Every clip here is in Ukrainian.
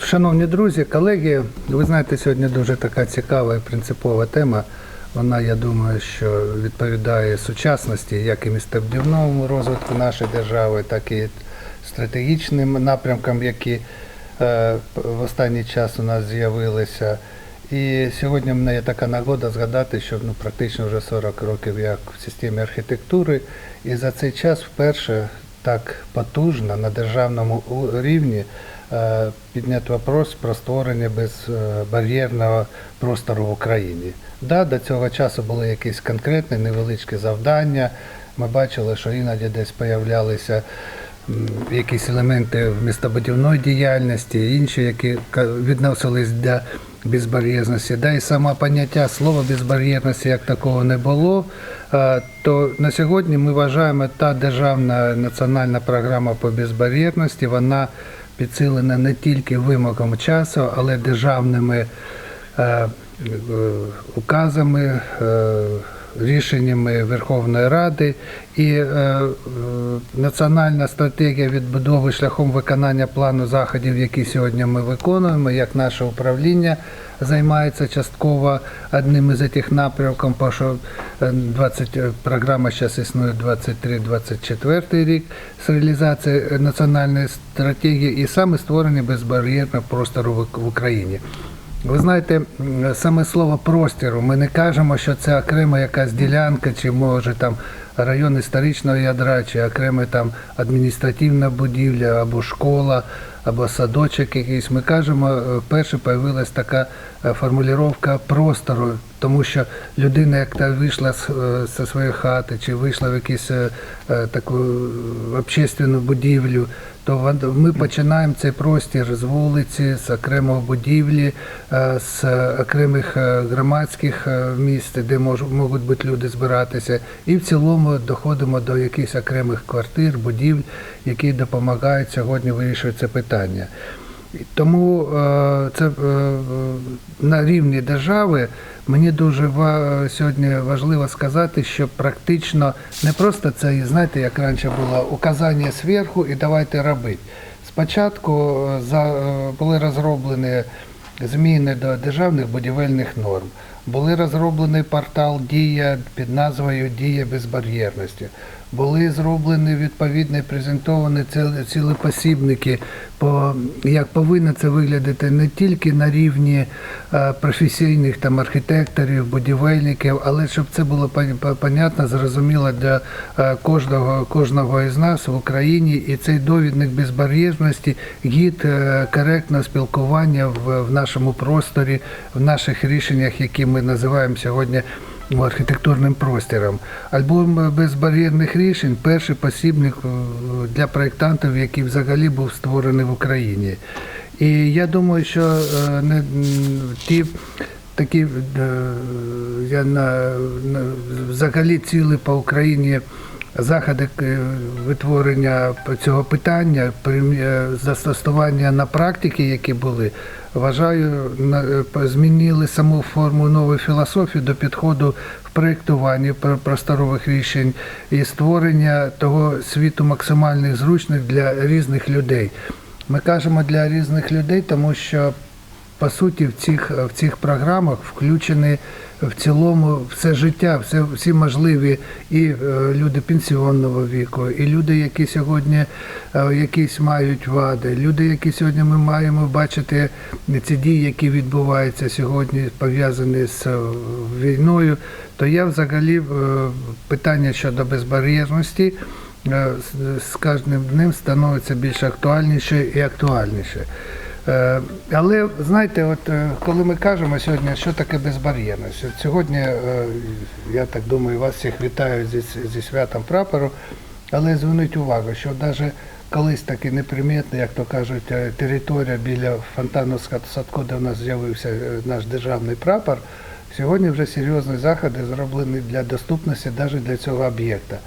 Шановні друзі, колеги, ви знаєте, сьогодні дуже така цікава і принципова тема. Вона, я думаю, що відповідає сучасності, як і містобудівному розвитку нашої держави, так і стратегічним напрямкам, які е, в останній час у нас з'явилися. І сьогодні в мене є така нагода згадати, що ну, практично вже 40 років як в системі архітектури, і за цей час вперше так потужно на державному рівні е, підняти вопрос про створення безбар'єрного простору в Україні. Да, до цього часу були якісь конкретні невеличкі завдання. Ми бачили, що іноді десь появлялися якісь елементи в містобудівної діяльності, інші, які відносились до безбар'єрності. Да, і саме поняття слова безбар'єрності як такого не було. То на сьогодні ми вважаємо, та державна національна програма по безбар'єрності, вона підсилена не тільки вимогам часу, але державними е, е, указами, е, рішеннями Верховної Ради і е, е, національна стратегія відбудови шляхом виконання плану заходів, які сьогодні ми виконуємо, як наше управління займається частково одним із цих напрямків, бо що е, 20, е, програма зараз існує 23-24 рік з реалізації е, національної стратегії і саме створення безбар'єрного простору в Україні. Ви знаєте, саме слово простіру, ми не кажемо, що це окрема якась ділянка, чи може там район історичного ядра, чи окрема там адміністративна будівля, або школа, або садочок якийсь. Ми кажемо, перше вперше появилась така е, формулювання простору, тому що людина, як та вийшла з, е, зі своєї хати, чи вийшла в якусь е, е, таку общественну будівлю, то ми починаємо цей простір з вулиці, з окремої будівлі, з окремих громадських місць, де можуть бути люди збиратися, і в цілому доходимо до якихось окремих квартир, будівель, які допомагають сьогодні вирішувати це питання. Тому е, це е, на рівні держави мені дуже сьогодні важливо сказати, що практично не просто це, знаєте, як раніше було указання зверху і давайте робити. Спочатку е, були розроблені зміни до державних будівельних норм. Були розроблений портал Дія під назвою Дія безбар'єрності. Були зроблені відповідні презентовані ціли- цілі посібники, по як повинно це виглядати не тільки на рівні е, професійних там архітекторів, будівельників, але щоб це було понятно, зрозуміло для е, кожного кожного із нас в Україні. І цей довідник безбар'єрності гід е, коректного спілкування в, нашому просторі, в наших рішеннях, які ми називаємо сьогодні архітектурним простором. Альбом безбар'єрних рішень перший посібник е, для проєктантів, який взагалі був створений в Україні. І я думаю, що е, не, ті такі е, я на, на взагалі ціли по Україні заходи е, витворення цього питання, е, застосування на практики, які були, вважаю, е, змінили саму форму нової філософії до підходу в проєктуванні про- просторових рішень і створення того світу максимально зручних для різних людей. Ми кажемо для різних людей, тому що по суті в цих, в цих програмах включені в цілому все життя, все, всі можливі і е, люди пенсіонного віку, і люди, які сьогодні е, якісь мають вади, люди, які сьогодні ми маємо бачити ці дії, які відбуваються сьогодні, пов'язані з е, війною, то я взагалі питання щодо безбар'єрності з кожним днем становиться більш актуальніше і актуальніше. Е, Але знаєте, от е, коли ми кажемо сьогодні, що таке безбар'єрність, от сьогодні е, я так думаю, вас всіх вітаю зі, зі святом прапору, але зверніть увагу, що навіть колись таки непримітно, як то кажуть, територія біля фонтанівського садку, де в нас з'явився наш державний прапор, сьогодні вже серйозні заходи зроблені для доступності навіть для цього об'єкта.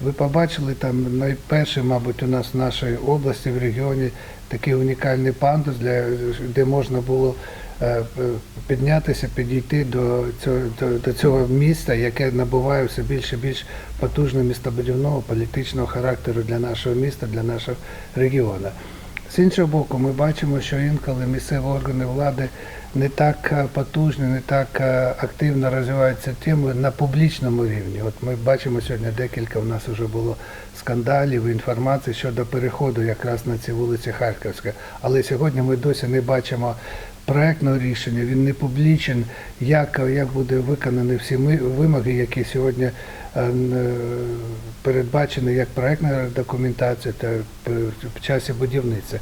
Ви побачили там найперший, мабуть, у нас в нашій області, в регіоні такий унікальний пандус, для, де можна було е, піднятися, підійти до цього, до, до цього міста, яке набуває все більше і більш потужного містобудівного політичного характеру для нашого міста, для нашого регіону. З іншого боку, ми бачимо, що інколи місцеві органи влади не так е, потужні, не так е, активно розвиваються теми на публічному рівні. От ми бачимо сьогодні декілька у нас вже було скандалів, інформації щодо переходу якраз на ці вулиці Харківська. Але сьогодні ми досі не бачимо проектного рішення, він не публічен, як, як буде виконані всі вимоги, які сьогодні е, передбачені як проектна документація та в часі будівництва.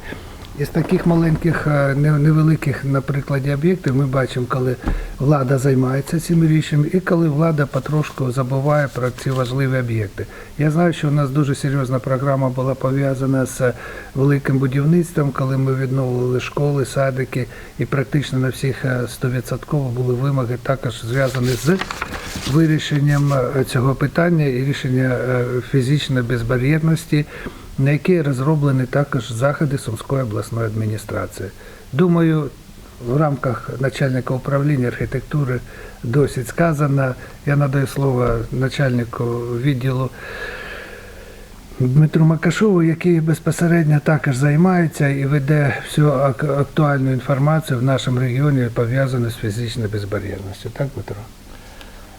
Із таких маленьких, е, невеликих, на прикладі об'єктів ми бачимо, коли влада займається цим рішенням і коли влада потрошку забуває про ці важливі об'єкти. Я знаю, що у нас дуже серйозна програма була пов'язана з великим будівництвом, коли ми відновили школи, садики, і практично на всіх е, 100% були вимоги також зв'язані з вирішенням е, цього питання і рішення е, фізичної безбар'єрності, на які розроблені також заходи Сумської обласної адміністрації. Думаю, в рамках начальника управління архітектури досить сказано. Я надаю слово начальнику відділу Дмитру Макашову, який безпосередньо також займається і веде всю актуальну інформацію в нашому регіоні пов'язану з фізичною безбар'єрністю. Так, Дмитро?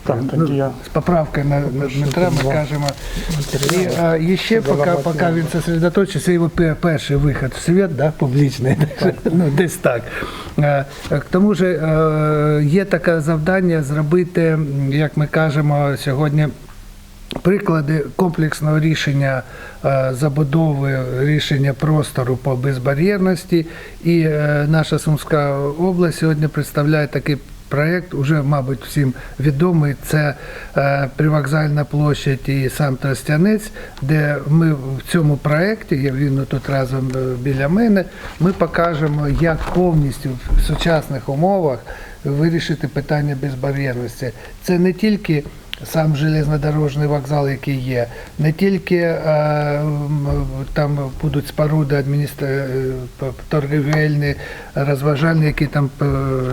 Так, Ну, я З поправкою на, Дмитра ми кажемо. І, а, і ще, поки, поки він сосредоточиться, його перший вихід в світ, да, публічний, ну, десь так. Е, К тому ж е, є таке завдання зробити, як ми кажемо сьогодні, Приклади комплексного рішення е, забудови, рішення простору по безбар'єрності. І е, наша Сумська область сьогодні представляє такий проєкт, уже, мабуть, всім відомий. Це е, привокзальна площадь і сам Тростянець, де ми в цьому проєкті, я- він тут разом е, біля мене, ми покажемо, як повністю в сучасних умовах вирішити питання безбар'єрності. Це не тільки сам железнодорожний вокзал, який є, не тільки е, там будуть споруди адміністра... е, торгівельні, розважальні, які там е,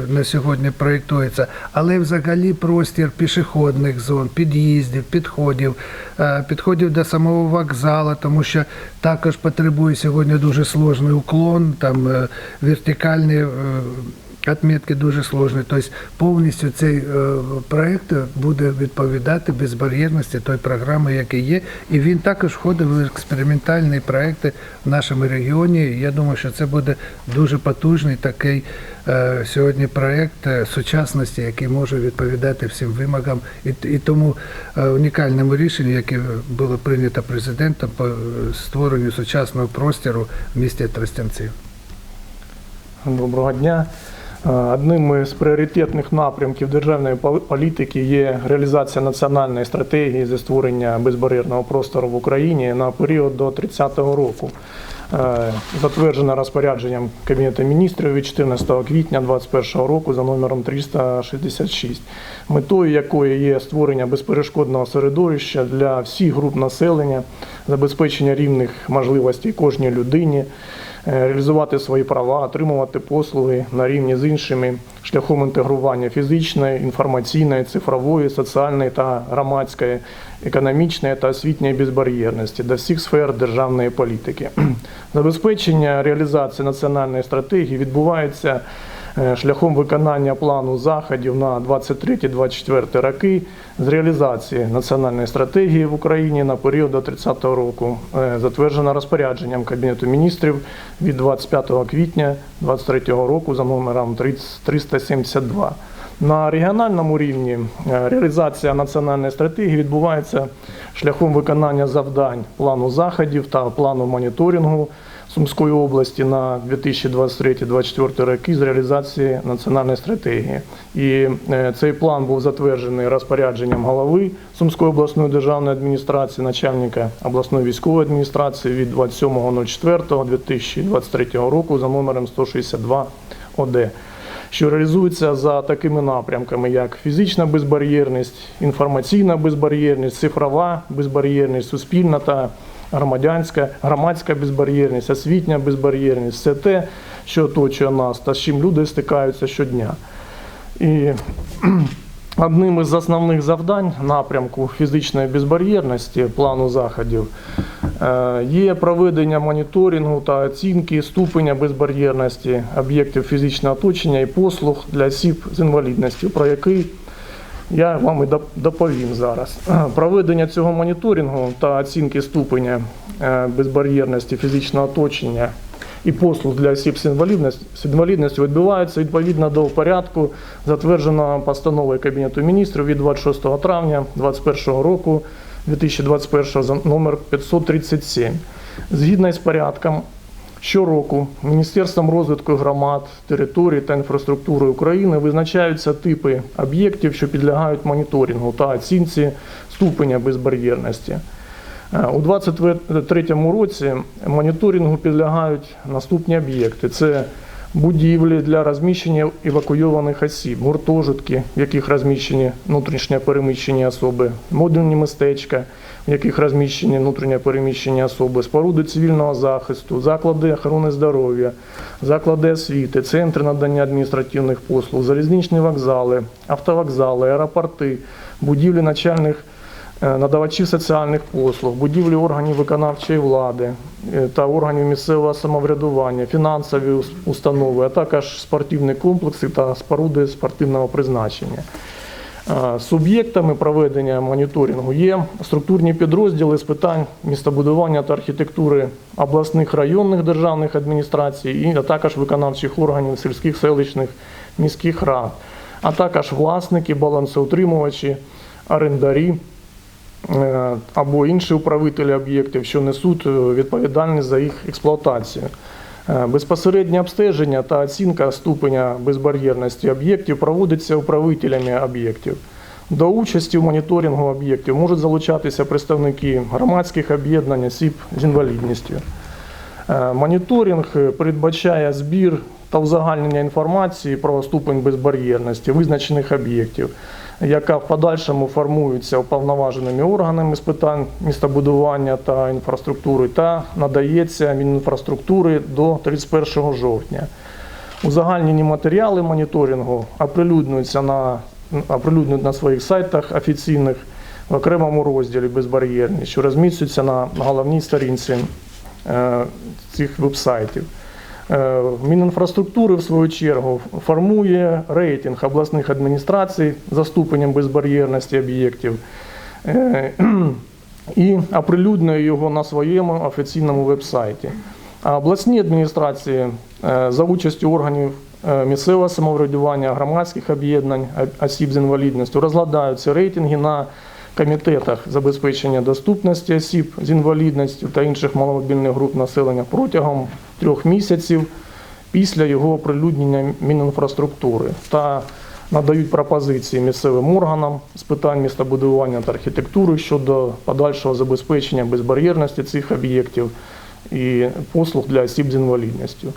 на сьогодні проєктуються, але взагалі простір пішохідних зон, під'їздів, підходів, е, підходів до самого вокзалу, тому що також потребує сьогодні дуже сложний уклон, там е, вертикальні. е, Отметки дуже сложні. Тобто повністю цей е, проект буде відповідати безбар'єрності той програми, яка є. І він також входить в експериментальні проекти в нашому регіоні. Я думаю, що це буде дуже потужний такий е, сьогодні проект е, сучасності, який може відповідати всім вимогам і, тому унікальному рішенню, яке було прийнято президентом по створенню сучасного простору в місті Тростянців. доброго дня. Е, Одним із пріоритетних напрямків державної політики є реалізація національної стратегії зі створення безбар'єрного простору в Україні на період до 30-го року. Е, Затверджена розпорядженням Кабінету міністрів від 14 квітня 2021 року за номером 366, метою якої є створення безперешкодного середовища для всіх груп населення, забезпечення рівних можливостей кожній людині, реалізувати свої права, отримувати послуги на рівні з іншими шляхом інтегрування фізичної, інформаційної, цифрової, соціальної та громадської, економічної та освітньої безбар'єрності до всіх сфер державної політики. Забезпечення реалізації національної стратегії відбувається е, шляхом виконання плану заходів на 23-24 роки з реалізації національної стратегії в Україні на період до 30-го року, е, затверджена розпорядженням Кабінету міністрів від 25 квітня 2023 року за номером 372. На регіональному рівні е, реалізація національної стратегії відбувається шляхом виконання завдань плану заходів та плану моніторингу Сумської області на 2023-2024 роки з реалізації національної стратегії. І е, цей план був затверджений розпорядженням голови Сумської обласної державної адміністрації, начальника обласної військової адміністрації від 27.04.2023 року за номером 162 ОД що реалізується за такими напрямками, як фізична безбар'єрність, інформаційна безбар'єрність, цифрова безбар'єрність, суспільна та громадянська, громадська безбар'єрність, освітня безбар'єрність все те, що оточує нас та з чим люди стикаються щодня. І одним із основних завдань напрямку фізичної безбар'єрності плану заходів Е, Є проведення моніторингу та оцінки ступеня безбар'єрності об'єктів фізичного оточення і послуг для осіб з інвалідністю, про який я вам і доп- доповім зараз. Проведення цього моніторингу та оцінки ступеня е, безбар'єрності фізичного оточення і послуг для осіб з інвалідністю, з відбуваються відповідно до порядку, затвердженого постановою Кабінету міністрів від 26 травня 2021 року 2021 за номер 537. Згідно із порядком, Щороку Міністерством розвитку громад, територій та інфраструктури України визначаються типи об'єктів, що підлягають моніторингу та оцінці ступеня безбар'єрності. Е, У 2023 році моніторингу підлягають наступні об'єкти: це будівлі для розміщення евакуйованих осіб, гуртожитки, в яких розміщені внутрішньо переміщені особи, модульні містечка, в яких розміщені внутрішньо переміщені особи, споруди цивільного захисту, заклади охорони здоров'я, заклади освіти, центри надання адміністративних послуг, залізничні вокзали, автовокзали, аеропорти, будівлі начальних е, надавачів соціальних послуг, будівлі органів виконавчої влади е, та органів місцевого самоврядування, фінансові установи, а також спортивні комплекси та споруди спортивного призначення. Е, Суб'єктами проведення моніторингу є структурні підрозділи з питань містобудування та архітектури обласних районних державних адміністрацій, і а також виконавчих органів сільських селищних міських рад, а також власники, балансоутримувачі, орендарі або інші управителі об'єктів, що несуть е, відповідальність за їх експлуатацію. Е, Безпосереднє обстеження та оцінка ступеня безбар'єрності об'єктів проводиться управителями об'єктів. До участі в моніторингу об'єктів можуть залучатися представники громадських об'єднань осіб з інвалідністю. Е, Моніторинг е, передбачає збір та узагальнення інформації про ступень безбар'єрності визначених об'єктів, яка в подальшому формується уповноваженими органами з питань містобудування та інфраструктури та надається Мінінфраструктури до 31 жовтня. Узагальнені матеріали моніторингу оприлюднюються на, оприлюднюють на своїх сайтах офіційних в окремому розділі безбар'єрність, що розміщуються на головній сторінці е, цих вебсайтів. Е, Мінінфраструктури, в свою чергу, формує рейтинг обласних адміністрацій за безбар'єрності об'єктів е, і оприлюднює його на своєму офіційному вебсайті. А обласні адміністрації е, за участю органів місцевого самоврядування, громадських об'єднань осіб з інвалідністю розглядають ці рейтинги на комітетах забезпечення доступності осіб з інвалідністю та інших маломобільних груп населення протягом трьох місяців після його оприлюднення Мінінфраструктури та надають пропозиції місцевим органам з питань містобудування та архітектури щодо подальшого забезпечення безбар'єрності цих об'єктів і послуг для осіб з інвалідністю.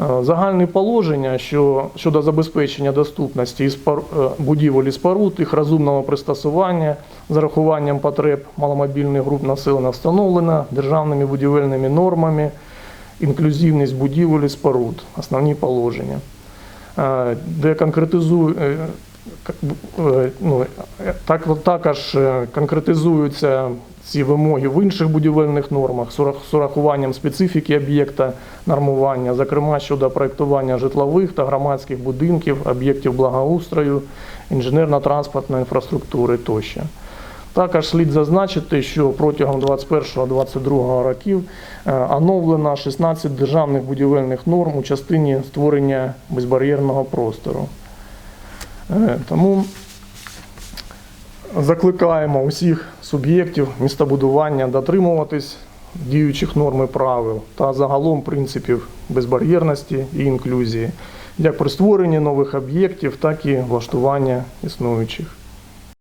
Е, Загальні положення що, щодо забезпечення доступності е, будівель і споруд, їх розумного пристосування з урахуванням потреб маломобільних груп населення встановлено державними будівельними нормами, інклюзивність будівель і споруд, основні положення, Е, де конкретизує, к- е, ну, так, також конкретизуються ці вимоги в інших будівельних нормах з урахуванням специфіки об'єкта нормування, зокрема щодо проєктування житлових та громадських будинків, об'єктів благоустрою, інженерно-транспортної інфраструктури тощо. Також слід зазначити, що протягом 21-22 років е, оновлено 16 державних будівельних норм у частині створення безбар'єрного простору. Е, Тому закликаємо усіх суб'єктів містобудування дотримуватись діючих норм і правил та загалом принципів безбар'єрності і інклюзії як при створенні нових об'єктів, так і влаштування існуючих.